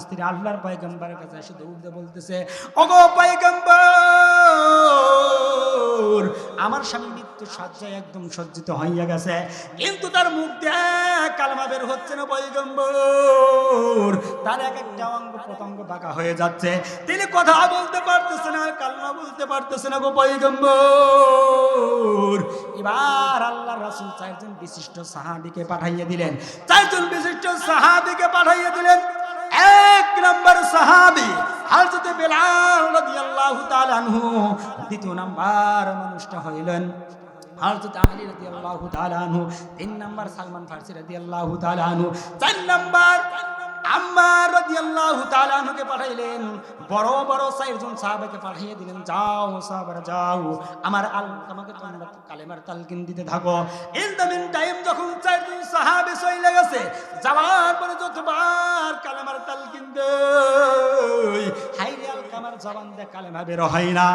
স্ত্রী আল্লাহর আমার স্বামী সজ্জায় একদম সজ্জিত হইয়া গেছে। কিন্তু তার মুখ দিয়ে কালমা বের হচ্ছে না পয়গম্বর। তার এক একটা অঙ্গ প্রত্যঙ্গ বাঁকা হয়ে যাচ্ছে। তিনি কথা বলতে পারতেছে না, কালমা বলতে পারতেছে না গো পয়গম্বর। এবার আল্লাহ রাসূল চারজন বিশিষ্ট সাহাবীকে পাঠাইয়া দিলেন। চারজন বিশিষ্ট সাহাবিকে পাঠাইয়া দিলেন। এক নম্বর সাহাবি, হযরত বেলাল রাদিয়াল্লাহু তাআলা আনহু। দ্বিতীয় নাম্বার মানুষটা হইলেন হযরত আলী রাদিয়াল্লাহু তাআলা আনহু, তিন নাম্বার সালমান ফারসি রাদিয়াল্লাহু তাআলা আনহু, চার নাম্বার আম্মার রাদিয়াল্লাহু তাআলা আনহুকে পাঠাইলেন। বড় বড় চারজন সাহাবাকে পাঠিয়ে দিলেন, যাও সাহাবারা, যাও। আমার আল আমাকে তোমরা কালেমার তালকিন দিতে থাকো। ইন দ্য মিন টাইম যখন চারজন সাহাবে চলে গেছে, যাওয়ার পরে যতবার কালেমার তালকিন দেই হাইরে আল কামার জবান দিয়ে কালেমা বের হয় না।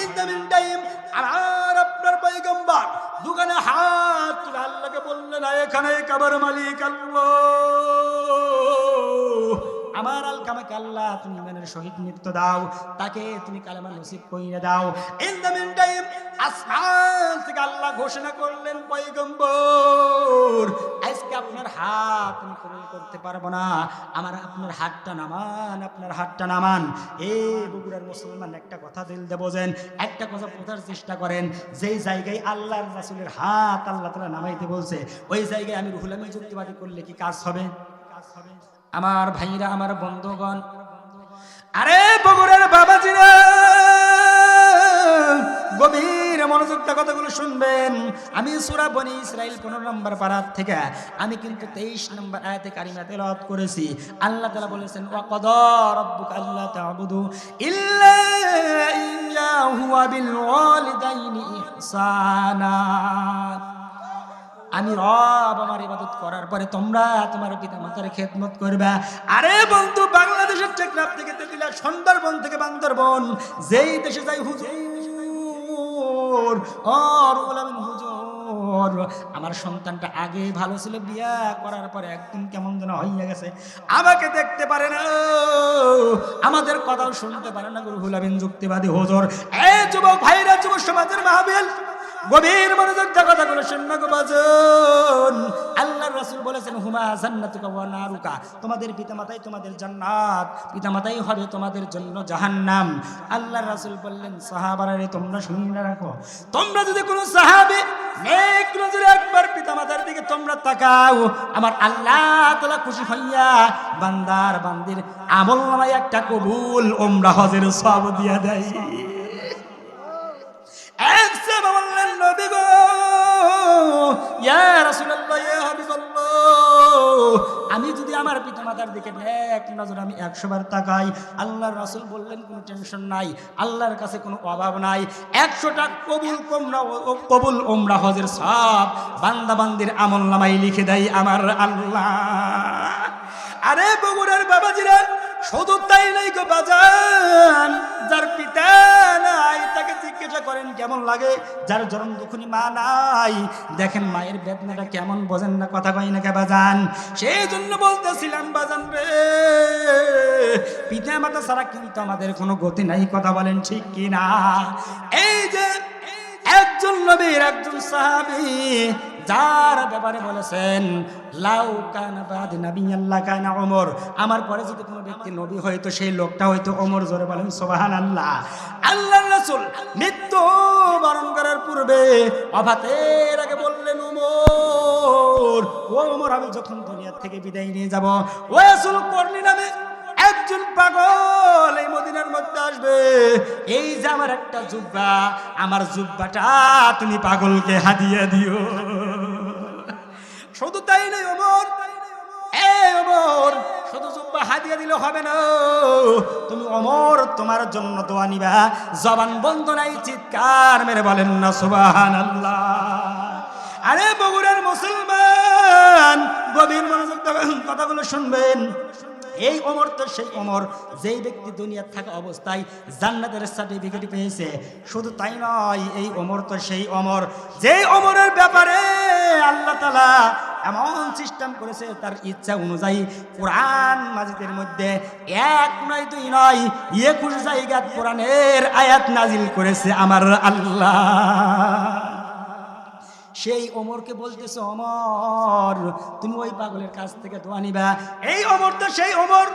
ইন দ্য মিন টাইম আমার আপনার পয়গম্বর দোকানে হাত তুলে আল্লাহকে বললেন এখানে কাবার মালিক আল্লাহ। আমার আল কামাকে আল্লাহ, তুমি ইমানের শহীদ মৃত্যু দাও। তাকে তুমি কালেমা নসিব কইরে দাও। ইন দ্য মিন টাইম আসমান থেকে আল্লাহ ঘোষণা করলেন, পয়গম্বর হাত আমি কবুল করতে পারব না। আমার আপনার হাতটা নামান, আপনার হাতটা নামান। এ মুসলমান, একটা কথা দিল একটা কথা বোঝার চেষ্টা করেন। যেই জায়গায় আল্লাহর রাসূলের হাত আল্লাহ তাআলা নামাইতে বলছে, ওই জায়গায় আমি রুহুল যুক্তিবাদী করলে কি কাজ হবে? কাজ হবে আমার ভাইরা আমার বন্ধুগণ, আরে বগুড়ার বাবাজিরা! গভীর মনোযোগ দিয়ে কথাগুলো শুনবেন? আমি সুরা বনি ইসরাইল পনেরো নম্বর পারাত থেকে, আমি কিন্তু তেইশ নম্বর আয়াতে কারিমা তেলাওয়াত করেছি। আল্লাহ তাআলা বলেছেন ওয়া কদা রাব্বুকা আল্লা তা'বুদু ইল্লা ইয়্যাহু ওয়া বিল ওয়ালিদাইনি ইহসানা। আমি রব আমার ইবাদত করার পরে তোমরা তোমার পিতা মাতার খেদমত করবে। আরে বন্ধু, বাংলাদেশের টেকনাফ থেকে তেতুলিয়া সুন্দরবন থেকে বান্দরবন, যেই দেশে যাই হুজুর আর ওলামিন হুজুর। আমার সন্তানটা আগে ভালো ছিল, বিয়া করার পরে একদিন কেমন যেন হইয়া গেছে। আমাকে দেখতে পারে না। আমাদের কথাও শুনতে পারে না, গুরু হুলামিন যুক্তিবাদী হুজুর। এই যুবক ভাইরা, যুব সমাজের মাহবিল গভীর মনোযোগ দিয়ে কথাগুলো শুননা গো আল্লাহ রাসূল বলেছেন, হুমা জান্নাতুকা ওয়া নারুকা। তোমাদের পিতামাতাই তোমাদের জান্নাত, পিতামাতাই হবে তোমাদের জন্য জাহান্নাম। আল্লাহ রাসূল বললেন, সাহাবারা রে, তোমরা শুনে রাখো। তোমরা যদি কোনো সাহাবী নেক নজরে একবার পিতামাতার দিকে তোমরা তাকাও, আমার আল্লাহ তাআলা খুশি হইয়া বান্দার বান্দির আমল নামায় একটা কবুল, ওমরা হজের সব দিয়া দেয়। আমি যদি আমার পিতামাতার দিকে এক নজর আমি একশো বার তাকাই, আল্লাহর রাসূল বললেন, কোনো টেনশন নাই, আল্লাহর কাছে কোনো অভাব নাই। একশোটা কবুল কোমরা, কবুল ওমরা হজের সব বান্দা বান্দির আমল নামাই লিখে দেয় আমার আল্লাহ। আরে বগুড়ার বাবাজিরা শুধু তাই নাই গো বাজান, যার পিতা নাই, তাকে জিজ্ঞাসা করেন, কেমন লাগে? যার জরম দুখুনি মা নাই। দেখেন মায়ের বেদনাটা কেমন বোঝেন না, কথা কয় না কে বাজান? সেই জন্য বলতেছিলাম, বাজান রে, পিতা মাতা ছাড়া কিন্তু আমাদের কোনো গতি নাই, কথা বলেন ঠিক কি না এই যে একজন নবীর একজন সাহাবী যার ব্যাপারে বলেছেন, লাউ কানা বাদ নবী আল্লাহ কানা ওমর। আমার পরে যদি কোনো ব্যক্তি নবী হয়তো সেই লোকটা হয়তো ওমর জোরে বলেন সোবাহান আল্লাহ আল্লাহ রাসূল মৃত্যু বরণ করার পূর্বে অভাতের আগে বললেন, ওমর, ও ওমর, আমি যখন দুনিয়া থেকে বিদায় নিয়ে যাব, ও রাসূল করনি নামে একজন পাগল এই মদিনার মধ্যে আসবে। এই যে আমার একটা জুব্বা, আমার জুব্বাটা তুমি পাগলকে হাদিয়ে দিও। শুধু তাই নয়, ওমর। এ ওমর, শুধু দিলে হবে না। তুমি অমর তোমার নিবা। জবান চিৎকার মেরে বলেন না আরে বগুড়ার মুসলমান মনোযোগ কথাগুলো শুনবেন। এই অমর তো সেই অমর যেই ব্যক্তি দুনিয়ার থাকা অবস্থায় জান্নাতের সার্টিফিকেট পেয়েছে, শুধু তাই নয়, এই অমর তো সেই অমর যেই অমরের ব্যাপারে আল্লাহ তালা এমন সিস্টেম করেছে, তার ইচ্ছা অনুযায়ী কোরআন মাজিদের মধ্যে এক নয় দুই নয় একুশ জায়গা কোরআনের আয়াত নাজিল করেছে আমার আল্লাহ। সেই অমরকে বলতেছে অমর তুমি ওই পাগলের কাছ থেকে দোয়া নিবা। এই অমর তো সেই অমর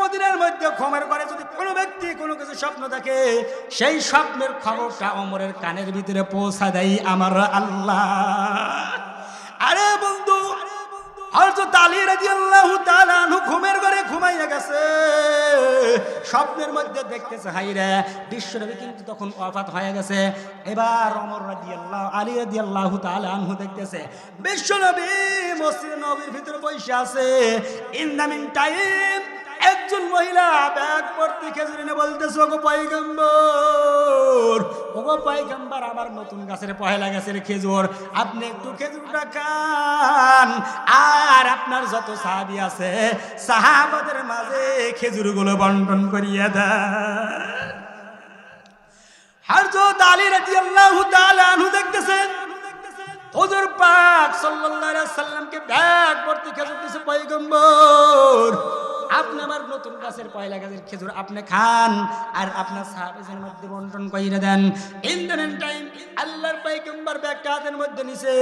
মধ্যে যদি কোনো ব্যক্তি স্বপ্ন থাকে সেই স্বপ্নের খবরটা অমরের কানের ভিতরে পৌঁছা দেয় আমার আল্লাহ। আরে বন্ধু হযরত আলী ঘুমের ঘরে ঘুমাইয়া গেছে। স্বপ্নের মধ্যে দেখতেছে হাইরে বিশ্বনবী কিন্তু তখন ওয়াফাত হয়ে গেছে। এবার ওমর রাদিয়াল্লাহু, আলী রাদিয়াল্লাহু তাআলা আনহু দেখতেছে বিশ্বনবী মসজিদ নবীর ভিতরে বসে আছে। ইন দ্য মিন টাইম একজন মহিলা খেজুর এনে আমার নতুন গাছের পহেলা গাছের খেজুর, আপনি একটু খেজুরটা খান। আর আপনার যত সাহাবি আছে, সাহাবাদের মাঝে খেজুরগুলো বন্টন করিয়ে দেন। দেখতেছেন ভর্তি খেজুর দিছে, পয়গম্বর আপনি আমার নতুন গাছের পয়লা গাছের খেজুর আপনি খান, আর আপনার সাহাবেদের মধ্যে বন্টন কইরা দেন। ইন টাইম আল্লাহর পয়গম্বর ব্যাগটা মধ্যে নিছে,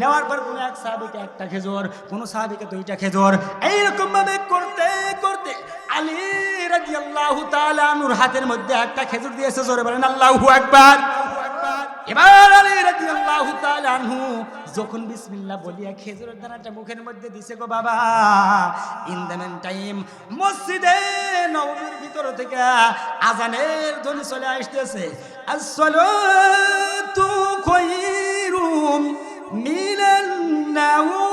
নেওয়ার পর কোন এক সাহাবীকে একটা খেজুর, কোন সাহাবীকে দুইটা খেজুর এইরকম ভাবে করতে করতে আলী রাদিয়াল্লাহু তাআলা আনহুর হাতের মধ্যে একটা খেজুর দিয়েছে, জোরে বলেন আল্লাহু আকবার। এবার আলী তাআলা আনহু যখন বিসমিল্লা বলিয়া খেজুরের দানাটা মুখের মধ্যে দিছে গো বাবা ইন দ্য মেন টাইম মসজিদে নববীর ভিতর থেকে আজানের ধ্বনি চলে আসতেছে। আসসালাতু খায়রুম মিনান নাওম।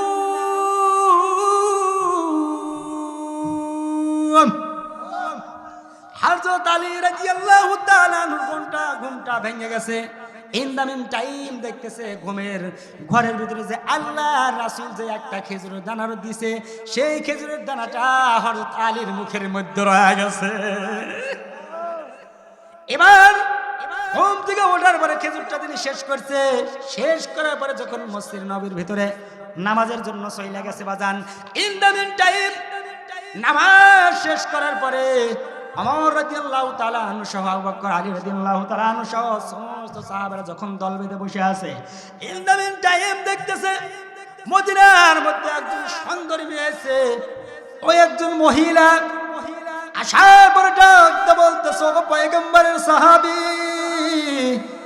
হযরত আলী তাআলা আনহুর ঘুমটা ঘুমটা ভেঙে গেছে। ইন দ্য মিন টাইম দেখতেছে ঘুমের ঘরের ভিতরে যে আল্লাহ রাসূল যে একটা খেজুরের দানার দিছে, সেই খেজুরের দানাটা হযরত আলীর মুখের মধ্যে রয়ে গেছে। এবার ঘুম থেকে ওঠার পরে খেজুরটা তিনি শেষ করছে। শেষ করার পরে যখন মসজিদ নবীর ভিতরে নামাজের জন্য সইলা গেছে বাজান ইন দ্য মিন টাইম নামাজ শেষ করার পরে আমার রাদিয়াল্লাহু তাআলা আনহু সহ বকর, আলী আনহু সহ সমস্ত সাহাবারা যখন দল বেঁধে বসে আছে ইন টাইম দেখতেছে মদিনার মধ্যে একজন সুন্দরী মেয়েছে ওই একজন মহিলা। আসার পরে ডাকতে বলতেছে পয়গম্বরের সাহাবী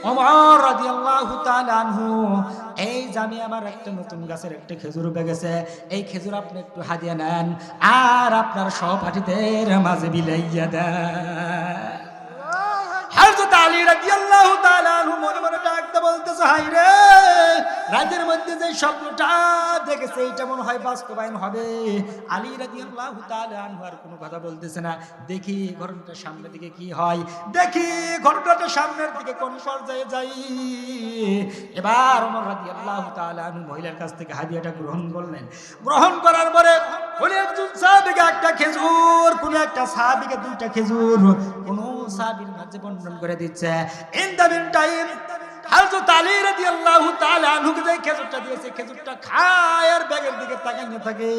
ওমর রাদিয়াল্লাহু তাআলা আনহু, এই জামি আমার একটা নতুন গাছের একটা খেজুর পেয়ে এই খেজুর আপনি একটু হাদিয়া নেন, আর আপনার সহপাঠীদের মাঝে বিলাইয়া দেন। হযরত আলী রাদিয়াল্লাহু তাআলা আনহু মনে মনে বলতেছে রাতের মধ্যে যে স্বপ্নটা দেখেছে, এইটা মনে হয় বাস্তবায়ন হবে। আলী রাদিয়াল্লাহু তাআলা আনহু আর কোনো কথা বলতেছে না। দেখি ঘটনাটা সামনের দিকে কি হয়। দেখি ঘটনাটা সামনের দিকে কোন পর্যায়ে যাই। এবার ওমর রাদিয়াল্লাহু তাআলা আনহু মহিলার কাছ থেকে হাদিয়াটা গ্রহণ করলেন। গ্রহণ করার পরে কোন একজন সাহাবীকে একটা খেজুর, কোন একটা সাহাবীকে দুইটা খেজুর। কোন সাহাবীর মাঝে বন্টন করে দিচ্ছে ইন দ্য টাইম হযরত আলী রাদিয়াল্লাহু তাআলা আনহুকে যে খেজুরটা দিয়েছে, খেজুরটা খায় আর ব্যাগের দিকে তাকাইতে থাকে।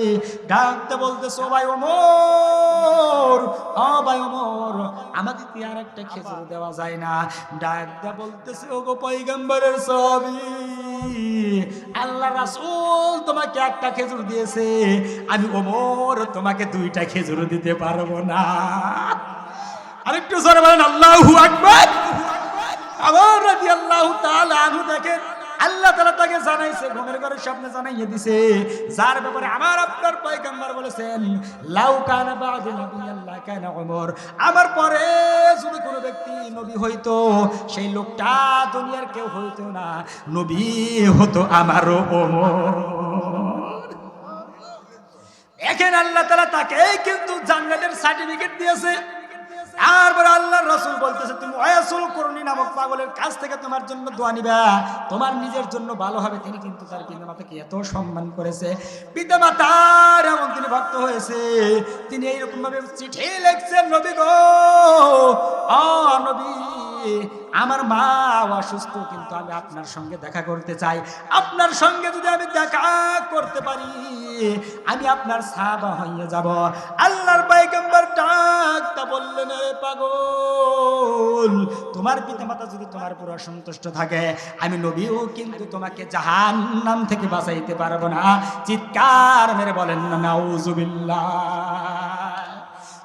ডাকতে বলতে ভাই ওমর, ও ভাই ওমর, আমাকে কি আর একটা খেজুর দেওয়া যায় না? ডাকতে বলতেছে, ওগো পয়গম্বরের সবই আল্লাহ রাসূল তোমাকে একটা খেজুর দিয়েছে। আমি ওমর, তোমাকে দুইটা খেজুর দিতে পারব না। আরেকটু জোরে বলেন, আল্লাহু আকবার। আমার নবী পরে যদি কোনো ব্যক্তি নবী হইতো, সেই লোকটা দুনিয়ার কেউ হইতো না। নবী হতো আমারও ওমর দেখেন আল্লাহ তালা তাকে কিন্তু জান্নাতের সার্টিফিকেট দিয়েছে। তারপরে আল্লাহর রসুল বলতেছে, তুমি অয়াসুল করুনি নামক পাগলের কাছ থেকে তোমার জন্য দোয়া নিবা। তোমার নিজের জন্য ভালো হবে। তিনি কিন্তু তার পিতা মাতাকে এত সম্মান করেছে। পিতা মাতার এমন তিনি ভক্ত হয়েছে। তিনি এইরকম ভাবে চিঠি লিখছেন, নবী গো, আ নবী। আমার মা অসুস্থ, কিন্তু আমি আপনার সঙ্গে দেখা করতে চাই। আপনার সঙ্গে যদি আমি দেখা করতে পারি, আমি আপনার সাহাবা হয়ে যাব। আল্লাহর পাইগম্বর ডাকটা বললেন, "এ পাগল, তোমার পিতামাতা যদি তোমার পুরো সন্তুষ্ট থাকে, আমি নবীও কিন্তু তোমাকে জাহান নাম থেকে বাঁচাইতে পারব না। চিৎকার মেরে বলেন না নাউজুবিল্লাহ,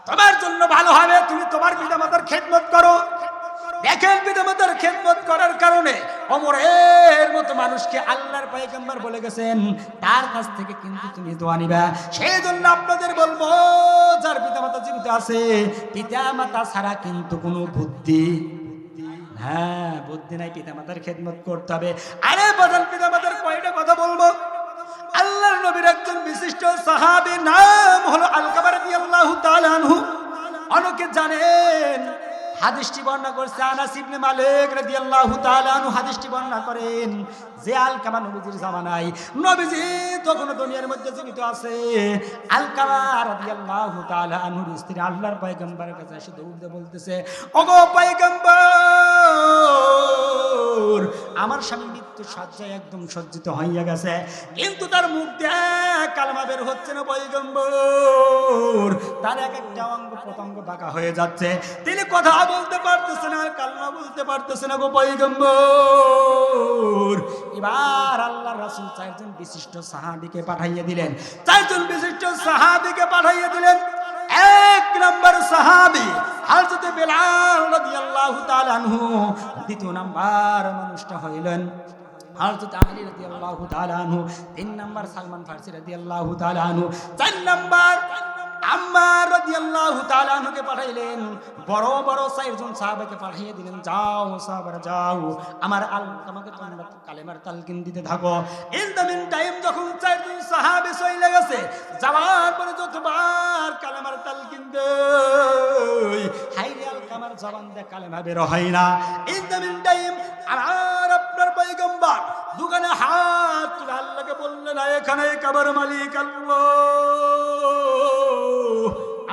তোমার জন্য ভালো হবে। তুমি তোমার পিতামাতার খেদমত করো। দেখেন পিতামাতার খেদমত করার কারণে অমরের মতো মানুষকে আল্লাহর পায়গাম্বার বলে গেছেন, তার কাছ থেকে কিন্তু তুমি দোয়া নিবা। সেই জন্য আপনাদের বলব, যার পিতামাতা জীবিত আছে, পিতামাতা ছাড়া কিন্তু কোনো বুদ্ধি হ্যাঁ বুদ্ধি নাই, পিতামাতার খেদমত করতে হবে। আরে বদল পিতামাতার কয়টা কথা বলব? আল্লাহর নবীর একজন বিশিষ্ট সাহাবী নাম হলো আলকাবার রাদিয়াল্লাহু তাআলা আনহু। অনেকে জানেন হাদিসটি বর্ণনা করছে আনাস ইবনে মালিক রাদিয়াল্লাহু তাআলা আনহু। হাদিসটি বর্ণনা করেন যে আলকামা নবীজির জামানায়। নবীজি তখন দুনিয়ার মধ্যে জীবিত আছে। আলকামা রাদিয়াল্লাহু তাআলা আনহুর স্ত্রী আল্লাহর পয়গম্বরের কাছে এসে দৌড়তে বলতেছে, ওগো পয়গম্বর, আমার স্বামী মৃত্যু সজ্জায় একদম সজ্জিত হইয়া গেছে। কিন্তু তার মুখ কালমা বের হচ্ছে না পৈগম্বর তার এক একটা অঙ্গ প্রত্যঙ্গ বাঁকা হয়ে যাচ্ছে। তিনি কথা বলতে পারতেছে না, কালমা বলতে পারতেছে না গো পৈগম্বর এবার আল্লাহ রাসূল চারজন বিশিষ্ট সাহাবীকে পাঠাইয়া দিলেন। চারজন বিশিষ্ট সাহাবিকে পাঠাইয়া দিলেন। এক নম্বর সাহাবী হযরত বেলাল রাদিয়াল্লাহু তাআলা আনহু। দ্বিতীয় নাম্বার মানুষটা হইলেন হযরত আলী রাদিয়াল্লাহু তাআলা আনহু তিন নম্বর সালমান ফার্সি রাদিয়াল্লাহু তাআলা আনহু চার নাম্বার আম্মার রাদিয়াল্লাহু তাআলা পাঠাইলেন। বড় বড় চারজন সাহাবাকে পাঠিয়ে দিলেন, যাও সাহাবারা, যাও। আমার আল তোমরা কালেমার তালকিন দিতে থাকো। ইন টাইম যখন চারজন সাহাবে চলে গেছে, যাওয়ার পরে যতবার কালেমার তালকিন দেই, হাইরে কামার জবান দিয়ে কালেমা বের হয় না। ইন দ্য মিন টাইম আমার আপনার হাত তুলে বললেন "আয় এখানে কাবার মালিক আল্লাহ।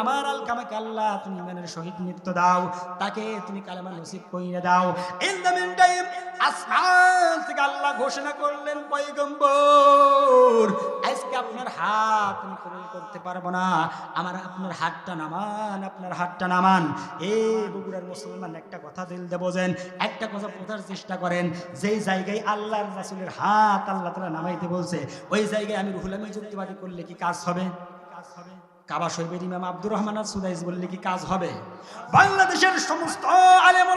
আমার আল কামাকে আল্লাহ তুমি ইমানের শহীদ মৃত্যু দাও, তাকে তুমি কালেমা নসিব কইরে দাও। ইন দ্য মিন টাইম আসমান থেকে আল্লাহ ঘোষণা করলেন, পয়গম্বর, আজকে আপনার হাত আমি কবুল করতে পারব না। আমার আপনার হাতটা নামান, আপনার হাতটা নামান। এ বগুড়ার মুসলমান, একটা কথা দিল দে বোঝেন, একটা কথা বোঝার চেষ্টা করেন। যেই জায়গায় আল্লাহর রাসূলের হাত আল্লাহ তাআলা নামাইতে বলছে, ওই জায়গায় আমি রুহুল আমিন যুক্তিবাদী করলে কি কাজ হবে? কাজ হবে। কাবা শরীফের ইমাম আব্দুর রহমান আর সুদাইস বললে কি কাজ হবে? বাংলাদেশের সমস্ত আলেম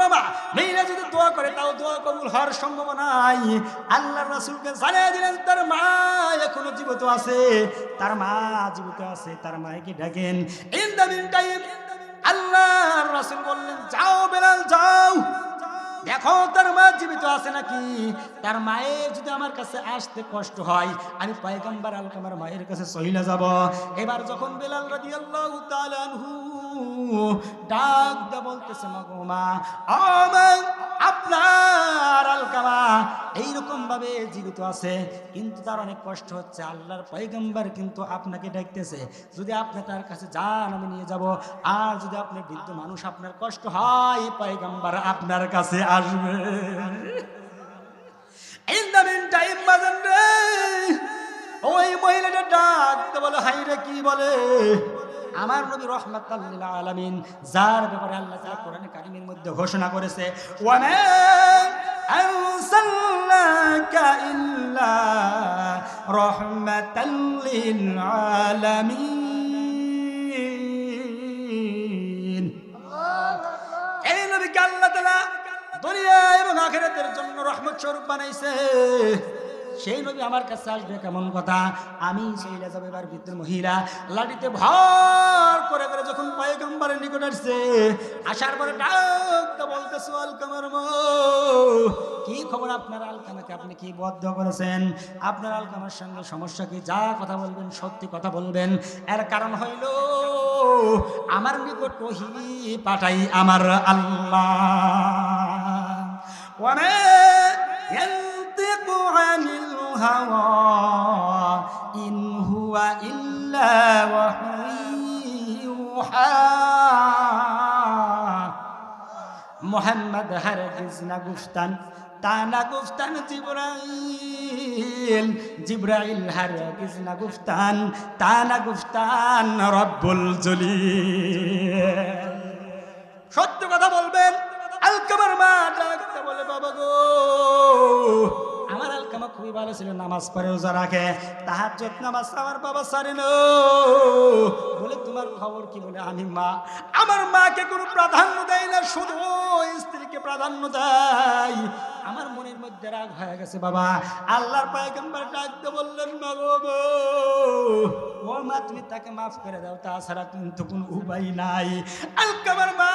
মেয়েরা যদি দোয়া করে, তাও দোয়া কবুল হওয়ার সম্ভাবনা নাই। আল্লাহ রাসূলকে জানিয়ে দিলেন, তার মা এখনও জীবিত আছে। তার মা জীবিত আছে, তার মাকে ডাকেন? ইন দ্য মিন টাইম আল্লাহর রাসূল বললেন, যাও দেখো তার মা জীবিত আছে নাকি? তার মায়ের যদি আমার কাছে আসতে কষ্ট হয়, আমি পায়গাম্বার আলকামার মায়ের কাছে সহিলা যাব। এবার যখন বেলাল রাদিয়াল্লাহু তাআলা আনহু ডাক দা বলতেছে মা গো মা ও মা, আপনার আলকামা। এইরকম ভাবে জীবিত আছে কিন্তু তার অনেক কষ্ট হচ্ছে। আল্লাহর পয়গম্বর কিন্তু আপনাকে ডাকতেছে যদি আপনি তার কাছে যান আমি নিয়ে যাব। আর যদি আপনি বৃদ্ধ মানুষ আপনার কষ্ট হয় পয়গম্বর আপনার কাছে আসবে। টাইম বাজান রে ওই মহিলাটা ডাকতে বলে হাই রে কি বলে? আমার নবী রহমাতাল্লিল আলামিন, যার ব্যাপারে আল্লাহ তাআলা কোরআনে কারিমের মধ্যে ঘোষণা করেছে রাহমাতাল আল্লাহ দুনিয়া এবং আখিরাতের জন্য রহমত স্বরূপ বানাইছে। সেই নবী আমার কাছে আসবে, কেমন কথা? আমি সেই রেজাব এবার মহিলা, লাঠিতে ভর করে করে যখন পয়গম্বরের নিকট আসছে, আসার পরে ডাকতে বলতেছো, আলকামার কি খবর আপনার আলকামাকে? আপনি কি বদ্ধ করেছেন? আপনার আলকামার সঙ্গে সমস্যা কি? যা কথা বলবেন, সত্যি কথা বলবেন। এর কারণ হইল, আমার নিকট ওহি পাঠাই আমার আল্লাহ। অনেক ينطق عن الهوى إن هو হুয়া ইল্লা ওয়াহী ইউহা মোহাম্মদ হারগিজ না গুফতান তা না গুফতান জিব্রাইল জিব্রাইল হারগিজ না গুফতান তা না গুফতান রব্বুল জলিল সত্য কথা বলবেন আলকামার মা ডাকতে বলে বাবা গো আমার আলকামা খুবই ভালো ছিল, নামাজ পড়ে রোজা রাখে। তাহার যত নামাজ আমার বাবা সারে বলে, তোমার খবর কি? বলে, আমি মা। আমার মাকে কোনো প্রাধান্য দেয় না, শুধু স্ত্রীকে প্রাধান্য দেয়। আমার মনের মধ্যে রাগ হয়ে গেছে, বাবা। আল্লাহর পায়গম্বর ডাকতে বললেন মা। ও মা, তুমি তাকে মাফ করে দাও। তাছাড়া কিন্তু কোনো উপায় নাই। আলকামার মা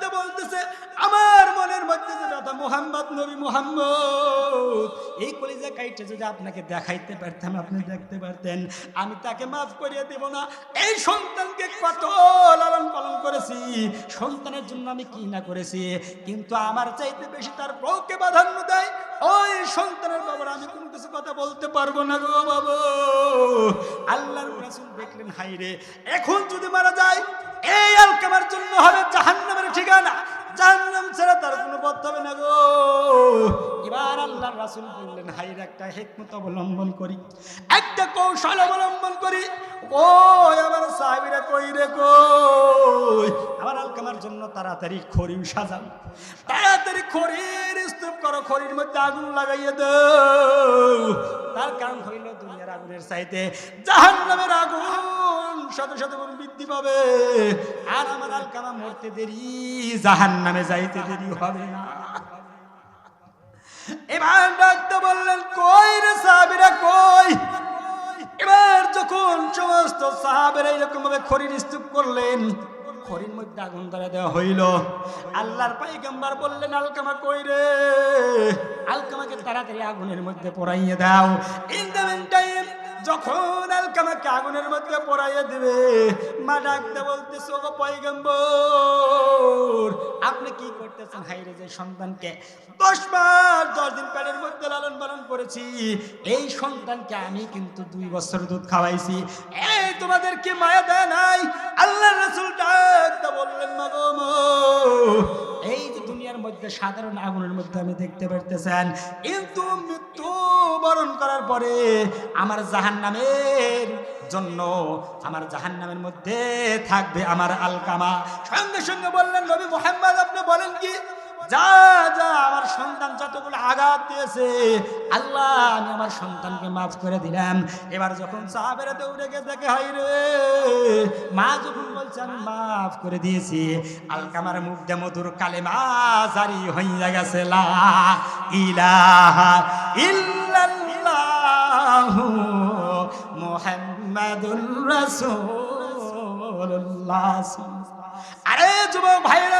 ডাকতে বলতেছে, আমার মনের মধ্যে যে ব্যথা মোহাম্মদ, নবী মোহাম্মদ, এই কলিজা কাইটে যদি আপনাকে দেখাইতে পারতাম, আপনি দেখতে পারতেন, আমি তাকে মাফ করিয়ে দেব না। এই সন্তানকে কত লালন পালন করেছি, সন্তানের জন্য আমি কি না করেছি, কিন্তু আমার চাইতে বেশি তার বউকে প্রাধান্য দেয়। ওই সন্তানের বাবার আমি কোনো কিছু কথা বলতে পারব না গো বাবু। আল্লাহর রাসূল দেখলেন হাই রে এখন যদি মারা যায়, এই আলকামার জন্য হবে জাহান্নামের ঠিকানা জাহান্নাম ছাড়া তার কোনো পথ হবে না গো। এবার আল্লাহর রাসূল বললেন হাই রে, একটা হিকমত অবলম্বন করি। একটা কৌশল অবলম্বন করি। ও আমার সাহাবীরা কই রে কই? আমার আলকামার জন্য তাড়াতাড়ি খড়ি সাজাও তাড়াতাড়ি খড়ির স্তূপ করো, খড়ির মধ্যে আগুন লাগাইয়ে দাও। তার কারণ হইল দুনিয়ার আগুনের চাইতে জাহান্নামের আগুন শত শত গুণ বৃদ্ধি পাবে। আর আমার আলকামা মরতে দেরি, জাহান্নামে যাইতে দেরি হবে না। এবার ডাকতে বললেন, কই রে সাহাবীরা, কই? এবার যখন সমস্ত সাহাবেরা এরকম ভাবে খড়ির স্তূপ করলেন, খড়ির মধ্যে আগুন ধরে দেওয়া হইল। আল্লাহর পাইগাম্বার বললেন, আলকামা কই রে? আলকামাকে তাড়াতাড়ি আগুনের মধ্যে পড়াইয়ে দাও। ইন দ্য টাইম যখন আলকামাকে আগুনের মধ্যে পড়াইয়া দিবে, মা ডাকতে বলতেছে ও পয়গম্বর, আপনি কি করতেছেন? হাইরে যে সন্তানকে দশ মাস দশ দিন পেটের মধ্যে লালন পালন করেছি। এই সন্তানকে আমি কিন্তু দুই বছর দুধ খাওয়াইছি। এই তোমাদের কি মায়া দেয় নাই? আল্লাহ রসুল বললেন, মা মা। এই যে দুনিয়ার মধ্যে সাধারণ আগুনের মধ্যে আমি দেখতে পারতেছেন, কিন্তু মৃত্যু বরণ করার পরে আমার জাহান নামের জন্য, আমার জাহান নামের মধ্যে থাকবে আমার আলকামা। সঙ্গে সঙ্গে বললেন, নবী মোহাম্মদ, আপনি বলেন কি? যা যা, আমার সন্তান যতগুলো আঘাত দিয়েছে, আল্লাহ, আমি আমার সন্তানকে মাফ করে দিলাম। এবার যখন দেখে হাই রে, মা যখন বলছে, আমি মাফ করে দিয়েছি, আলকামার মুখ দিয়ে মধুর কালেমা জারি হইয়া গেছে, লা আরে যুবক ভাইরা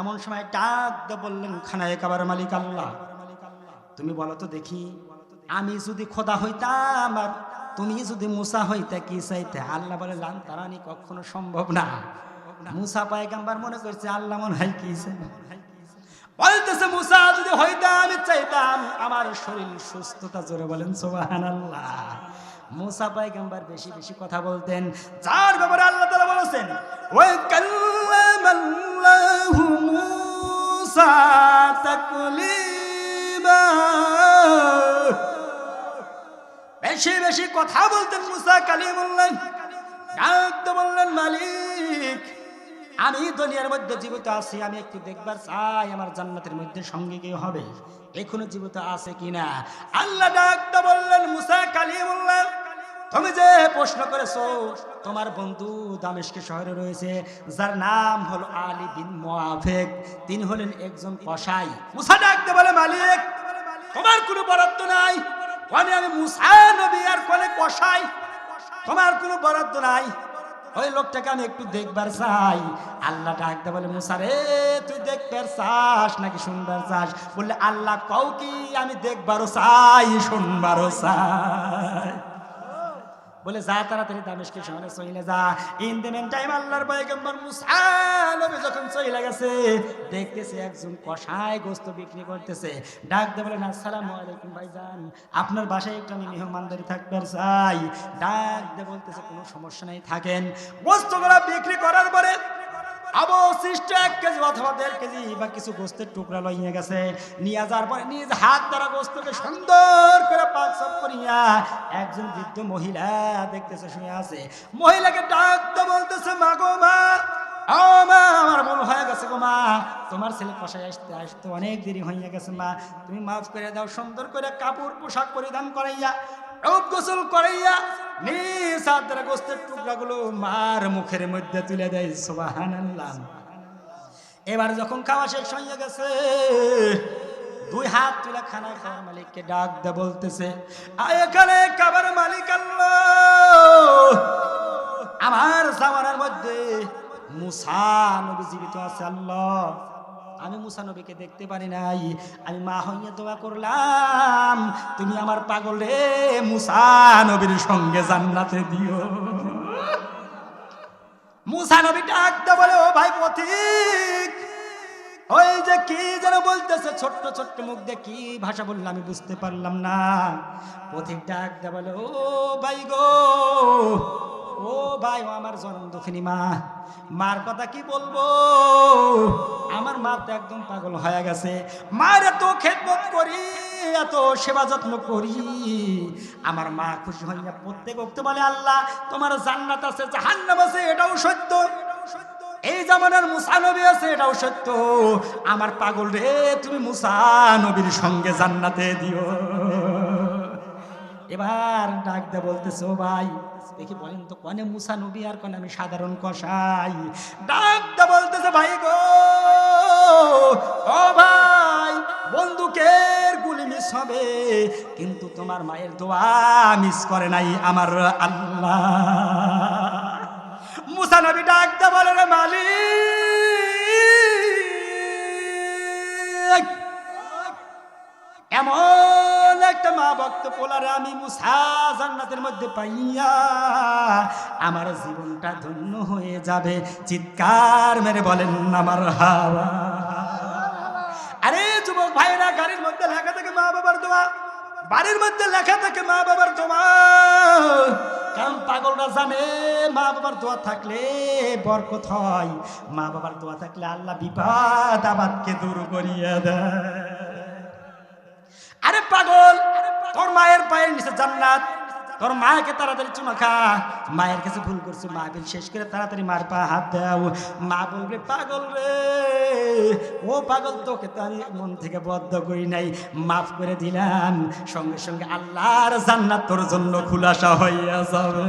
এমন সময় ডাক বললেন, খানায় কাবার মালিক আল্লাহ। তুমি বলো তো দেখি, আমি যদি খোদা হইতাম আর তুমি যদি মুসা হইতে, কি চাইতে? আল্লাহ বলে, লান তারানি কখনো সম্ভব না। মুসা পায়গাম্বার মনে করছে, আল্লাহ মনে হয় কি। বলতেছে, মুসা যদি হইতাম আমি চাইতাম আমার শরীর সুস্থতা। জোরে বলেন সোবাহান আল্লাহ মুসা পায়গাম্বার বেশি বেশি কথা বলতেন। যার ব্যাপারে আল্লাহ তাআলা বলেছেন ওয়া কাল্লামাল্লাহু মুসা তাকলিমা বেশি বেশি কথা বলতেন মুসা কালিমুল্লাহ। ডাকতে বললেন, মালিক, আমি দুনিয়ার মধ্যে জীবিত আছি, আমি একটু দেখবার চাই আমার জান্নাতের মধ্যে সঙ্গে কি হবে, এখনও জীবিত আছে কিনা? আল্লাহ ডাকতে বললেন, মুসা কালিমুল্লাহ তুমি যে প্রশ্ন করেছ, তোমার বন্ধু দামেশকে শহরে রয়েছে, যার নাম হলো আলী বিন মোয়াফেক তিনি হলেন একজন কসাই। মুসা ডাকতে বলে, মালিক, তোমার কোনো বরাদ্দ নাই। কোনে আমি মুসা নবী আর কোনে কসাই। তোমার কোনো বরাদ্দ নাই। ওই লোকটাকে আমি একটু দেখবার চাই। আল্লাহ ডাকতে বলে মুসারে তুই দেখবার চাস নাকি শুনবার চাস? বললে, আল্লাহ কও কি, আমি দেখবারও চাই, শুনবারও চাই। বলে, যা তাড়াতাড়ি দামেশকে শহরে চলে যা। ইন দ্য মেন টাইম আল্লাহর পয়গম্বর মুসা যখন চলে গেছে, দেখতেছে একজন কষায় গোস্ত বিক্রি করতেছে। ডাক দে বলেন, আসসালামু আলাইকুম ভাইজান, আপনার বাসায় একটু আমি মেহমানদারি থাকবার চাই। ডাক দে বলতেছে, কোনো সমস্যা নাই, থাকেন। গোস্তগুলো বিক্রি করার পরে অবশিষ্ট এক কেজি অথবা দেড় কেজি বা কিছু গোস্তের টুকরা লইয়ে গেছে। নিয়ে যাওয়ার পরে নিজ হাত দ্বারা গোস্তকে সুন্দর করে পাক সাফ করিয়া একজন বৃদ্ধ মহিলা দেখতেছে, শুয়ে আছে। মহিলাকে ডাক তো বলতেছে, মা গো মা ও মা, আমার ভুল হয়ে গেছে গো মা। তোমার ছেলে কষায় আসতে আসতে অনেক দেরি হয়ে গেছে মা। তুমি মাফ করে দাও, সুন্দর করে কাপড় পোশাক পরিধান করাইয়া, রূপ গোসল করাইয়া নিজ হাত দ্বারা গোস্তের টুকরাগুলো মার মুখের মধ্যে তুলে দেয়, সুবহানাল্লাহ। এবার যখন খাওয়া শেষ হয়ে গেছে, দুই হাত তুলে খানা খাওয়ার মালিককে ডাক দে বলতেছে এখানে খাবার মালিক আল্লাহ! আমার জামানার মধ্যে মুসা নবী জীবিত আছে আল্লাহ। আমি মুসা নবীকে দেখতে পারি নাই। আমি মা হইয়া দোয়া করলাম, তুমি আমার পাগলে রে মুসা নবীর সঙ্গে জান্নাতে দিও। মুসা নবী ডাকতে বলে, ও ভাই পথিক, ওই যে কি যেন বলতেছে, ছোট্ট ছোট্ট মুখ দিয়ে কি ভাষা বলল আমি বুঝতে পারলাম না। পথিক ডাকতে বলে, ও ভাই গো ও ভাই, ও আমার জন্ম দক্ষিণী মা। মার কথা কি বলব? আমার মা তো একদম পাগল হয়ে গেছে। মার এত খেদমত করি, এত সেবা যত্ন করি। আমার মা খুশি হইয়া প্রত্যেক বক্ত বলে, আল্লাহ, তোমার জান্নাত আছে, জাহান্নাম আছে, এটাও সত্য। এই জামানার মুসা নবী আছে, এটাও সত্য। আমার পাগল রে, তুমি মুসা নবীর সঙ্গে জান্নাতে দিও। এবার ডাক দে বলতেছে ভাই দেখি বলেন তো, কনে মুসা নবী আর কনে আমি সাধারণ কষাই ডাক দে বলতেছে, ভাই গো ভাই, বন্দুকের গুলি মিস হবে, কিন্তু তোমার মায়ের দোয়া মিস করে নাই আমার আল্লাহ। মুসা নবী ডাক দে বলে, রে মালিক, এমন একটা মা ভক্ত পোলারে আমি মুসা জান্নাতের মধ্যে পাইয়া আমার জীবনটা ধন্য হয়ে যাবে। চিৎকার মেরে বলেন, আমার হাওয়া। আরে যুবক ভাইরা, গাড়ির মধ্যে লেখা থাকে মা বাবার দোয়া। বাড়ির মধ্যে লেখা থাকে মা বাবার দোয়া। কারণ পাগলরা জানে মা বাবার দোয়া থাকলে বরকত হয়। মা বাবার দোয়া থাকলে আল্লাহ বিপদ আবাদকে দূর করিয়া দেয়। আরে পাগল, তোর মায়ের পায়ের নিচে জান্নাত। তোর মাকে তাড়াতাড়ি চুমা খা। মায়ের কাছে ভুল করছে, মা বিল, শেষ করে তাড়াতাড়ি মার পা, হাত দাও। মা বলবে, পাগল রে, ও পাগল, তোকে তো আমি মন থেকে বদ্ধ করি নাই, মাফ করে দিলাম। সঙ্গে সঙ্গে আল্লাহর জান্নাত তোর জন্য খুলাসা হইয়া যাবে।